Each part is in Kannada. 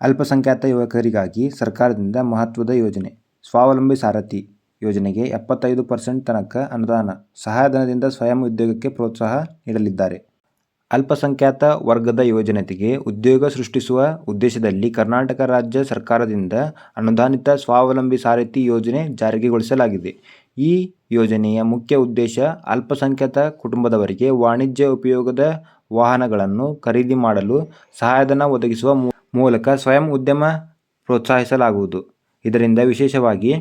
ಅಲ್ಪಸಂಖ್ಯಾತ ಯುವಕರಿಗಾಗಿ ಸರ್ಕಾರದಿಂದ ಮಹತ್ವದ ಯೋಜನೆ ಸ್ವಾವಲಂಬಿ ಸಾರಥಿ ಯೋಜನೆಗೆ ಎಪ್ಪತ್ತೈದು ಪರ್ಸೆಂಟ್ ತನಕ ಅನುದಾನ, ಸಹಾಯಧನದಿಂದ ಸ್ವಯಂ ಉದ್ಯೋಗಕ್ಕೆ ಪ್ರೋತ್ಸಾಹ ನೀಡಲಿದ್ದಾರೆ. ಅಲ್ಪಸಂಖ್ಯಾತ ವರ್ಗದ ಯುವಜನತೆಗೆ ಉದ್ಯೋಗ ಸೃಷ್ಟಿಸುವ ಉದ್ದೇಶದಲ್ಲಿ ಕರ್ನಾಟಕ ರಾಜ್ಯ ಸರ್ಕಾರದಿಂದ ಅನುದಾನಿತ ಸ್ವಾವಲಂಬಿ ಸಾರಥಿ ಯೋಜನೆ ಜಾರಿಗೊಳಿಸಲಾಗಿದೆ. ಈ ಯೋಜನೆಯ ಮುಖ್ಯ ಉದ್ದೇಶ ಅಲ್ಪಸಂಖ್ಯಾತ ಕುಟುಂಬದವರಿಗೆ ವಾಣಿಜ್ಯ ಉಪಯೋಗದ ವಾಹನಗಳನ್ನು ಖರೀದಿ ಮಾಡಲು ಸಹಾಯಧನ ಒದಗಿಸುವ ಮೂಲಕ ಸ್ವಯಂ ಉದ್ಯಮ ಪ್ರೋತ್ಸಾಹಿಸಲಾಗುವುದು. ಇದರಿಂದ ವಿಶೇಷವಾಗಿ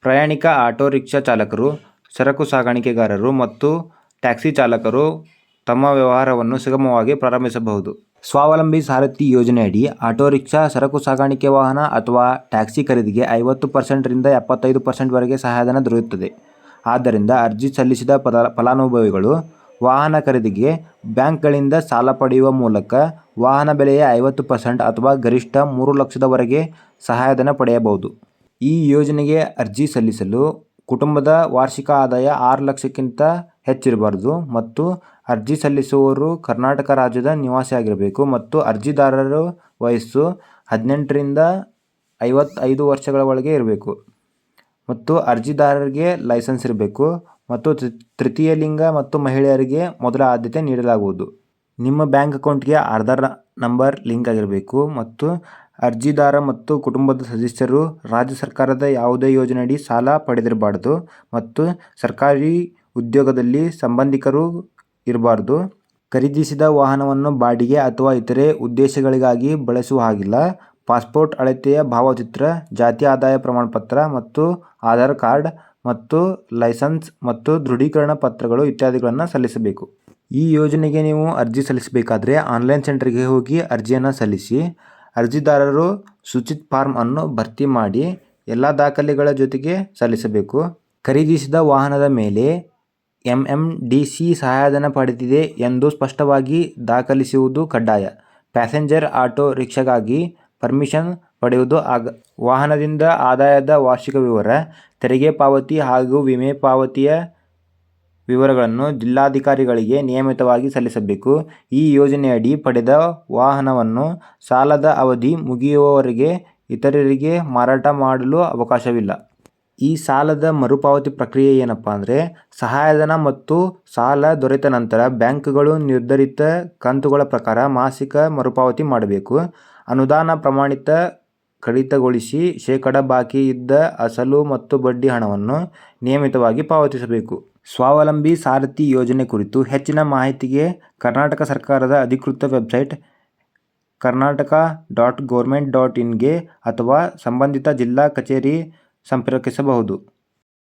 ಪ್ರಯಾಣಿಕ ಆಟೋ ರಿಕ್ಷಾ ಚಾಲಕರು, ಸರಕು ಸಾಗಾಣಿಕೆಗಾರರು ಮತ್ತು ಟ್ಯಾಕ್ಸಿ ಚಾಲಕರು ತಮ್ಮ ವ್ಯವಹಾರವನ್ನು ಸುಗಮವಾಗಿ ಪ್ರಾರಂಭಿಸಬಹುದು. ಸ್ವಾವಲಂಬಿ ಸಾರಥಿ ಯೋಜನೆಯಡಿ ಆಟೋ ರಿಕ್ಷಾ, ಸರಕು ಸಾಗಾಣಿಕೆ ವಾಹನ ಅಥವಾ ಟ್ಯಾಕ್ಸಿ ಖರೀದಿಗೆ ಐವತ್ತು ಪರ್ಸೆಂಟ್ ರಿಂದ ಎಪ್ಪತ್ತೈದು ಪರ್ಸೆಂಟ್ ವರೆಗೆ ಸಹಾಯಧನ ದೊರೆಯುತ್ತದೆ. ಆದ್ದರಿಂದ ಅರ್ಜಿ ಸಲ್ಲಿಸಿದ ಫಲಾನುಭವಿಗಳು ವಾಹನ ಖರೀದಿಗೆ ಬ್ಯಾಂಕ್ಗಳಿಂದ ಸಾಲ ಪಡೆಯುವ ಮೂಲಕ ವಾಹನ ಬೆಲೆಯ ಐವತ್ತು ಪರ್ಸೆಂಟ್ ಅಥವಾ ಗರಿಷ್ಠ ಮೂರು ಲಕ್ಷದವರೆಗೆ ಸಹಾಯಧನ ಪಡೆಯಬಹುದು. ಈ ಯೋಜನೆಗೆ ಅರ್ಜಿ ಸಲ್ಲಿಸಲು ಕುಟುಂಬದ ವಾರ್ಷಿಕ ಆದಾಯ ಆರು ಲಕ್ಷಕ್ಕಿಂತ ಹೆಚ್ಚಿರಬಾರದು ಮತ್ತು ಅರ್ಜಿ ಸಲ್ಲಿಸುವವರು ಕರ್ನಾಟಕ ರಾಜ್ಯದ ನಿವಾಸಿಯಾಗಿರಬೇಕು ಮತ್ತು ಅರ್ಜಿದಾರರ ವಯಸ್ಸು ಹದಿನೆಂಟರಿಂದ ಐವತ್ತೈದು ವರ್ಷಗಳ ಒಳಗೆ ಇರಬೇಕು ಮತ್ತು ಅರ್ಜಿದಾರರಿಗೆ ಲೈಸೆನ್ಸ್ ಇರಬೇಕು ಮತ್ತು ತೃತೀಯ ಲಿಂಗ ಮತ್ತು ಮಹಿಳೆಯರಿಗೆ ಮೊದಲ ಆದ್ಯತೆ ನೀಡಲಾಗುವುದು. ನಿಮ್ಮ ಬ್ಯಾಂಕ್ ಅಕೌಂಟ್ಗೆ ಆಧಾರ್ ನಂಬರ್ ಲಿಂಕ್ ಆಗಿರಬೇಕು ಮತ್ತು ಅರ್ಜಿದಾರ ಮತ್ತು ಕುಟುಂಬದ ಸದಸ್ಯರು ರಾಜ್ಯ ಸರ್ಕಾರದ ಯಾವುದೇ ಯೋಜನೆಯಡಿ ಸಾಲ ಪಡೆದಿರಬಾರ್ದು ಮತ್ತು ಸರ್ಕಾರಿ ಉದ್ಯೋಗದಲ್ಲಿ ಸಂಬಂಧಿಕರು ಇರಬಾರ್ದು ಖರೀದಿಸಿದ ವಾಹನವನ್ನು ಬಾಡಿಗೆ ಅಥವಾ ಇತರೆ ಉದ್ದೇಶಗಳಿಗಾಗಿ ಬಳಸುವ ಹಾಗಿಲ್ಲ. ಪಾಸ್ಪೋರ್ಟ್ ಅಳತೆಯ ಭಾವಚಿತ್ರ, ಜಾತಿ ಆದಾಯ ಪ್ರಮಾಣಪತ್ರ ಮತ್ತು ಆಧಾರ್ ಕಾರ್ಡ್ ಮತ್ತು ಲೈಸೆನ್ಸ್ ಮತ್ತು ದೃಢೀಕರಣ ಪತ್ರಗಳು ಇತ್ಯಾದಿಗಳನ್ನು ಸಲ್ಲಿಸಬೇಕು. ಈ ಯೋಜನೆಗೆ ನೀವು ಅರ್ಜಿ ಸಲ್ಲಿಸಬೇಕಾದರೆ ಆನ್ಲೈನ್ ಸೆಂಟರ್ಗೆ ಹೋಗಿ ಅರ್ಜಿಯನ್ನು ಸಲ್ಲಿಸಿ. ಅರ್ಜಿದಾರರು ಸೂಚಿತ ಫಾರ್ಮ್ ಅನ್ನು ಭರ್ತಿ ಮಾಡಿ ಎಲ್ಲ ದಾಖಲೆಗಳ ಜೊತೆಗೆ ಸಲ್ಲಿಸಬೇಕು. ಖರೀದಿಸಿದ ವಾಹನದ ಮೇಲೆ ಎಂಎಂಡಿಸಿ ಸಹಾಯಧನ ಪಡೆದಿದೆ ಎಂದು ಸ್ಪಷ್ಟವಾಗಿ ದಾಖಲಿಸುವುದು ಕಡ್ಡಾಯ. ಪ್ಯಾಸೆಂಜರ್, ಆಟೋ, ರಿಕ್ಷಾಗಾಗಿ ಪರ್ಮಿಷನ್ ಪಡೆಯುವುದು ಆಗ ವಾಹನದಿಂದ ಆದಾಯದ ವಾರ್ಷಿಕ ವಿವರ, ತೆರಿಗೆ ಪಾವತಿ ಹಾಗೂ ವಿಮೆ ಪಾವತಿಯ ವಿವರಗಳನ್ನು ಜಿಲ್ಲಾಧಿಕಾರಿಗಳಿಗೆ ನಿಯಮಿತವಾಗಿ ಸಲ್ಲಿಸಬೇಕು. ಈ ಯೋಜನೆಯಡಿ ಪಡೆದ ವಾಹನವನ್ನು ಸಾಲದ ಅವಧಿ ಮುಗಿಯುವವರೆಗೆ ಇತರರಿಗೆ ಮಾರಾಟ ಮಾಡಲು ಅವಕಾಶವಿಲ್ಲ. ಈ ಸಾಲದ ಮರುಪಾವತಿ ಪ್ರಕ್ರಿಯೆ ಏನಪ್ಪ ಅಂದರೆ ಸಹಾಯಧನ ಮತ್ತು ಸಾಲ ದೊರೆತ ನಂತರ ಬ್ಯಾಂಕ್ಗಳು ನಿರ್ಧರಿತ ಕಂತುಗಳ ಪ್ರಕಾರ ಮಾಸಿಕ ಮರುಪಾವತಿ ಮಾಡಬೇಕು. ಅನುದಾನ ಪ್ರಮಾಣಿತ ಕಡಿತಗೊಳಿಸಿ ಶೇಕಡಾ ಬಾಕಿ ಇದ್ದ ಅಸಲು ಮತ್ತು ಬಡ್ಡಿ ಹಣವನ್ನು ನಿಯಮಿತವಾಗಿ ಪಾವತಿಸಬೇಕು. ಸ್ವಾವಲಂಬಿ ಸಾರಥಿ ಯೋಜನೆ ಕುರಿತು ಹೆಚ್ಚಿನ ಮಾಹಿತಿಗೆ ಕರ್ನಾಟಕ ಸರ್ಕಾರದ ಅಧಿಕೃತ website Karnataka dot government dot ಇನ್ಗೆ ಅಥವಾ ಸಂಬಂಧಿತ ಜಿಲ್ಲಾ ಕಚೇರಿ ಸಂಪರ್ಕಿಸಬಹುದು.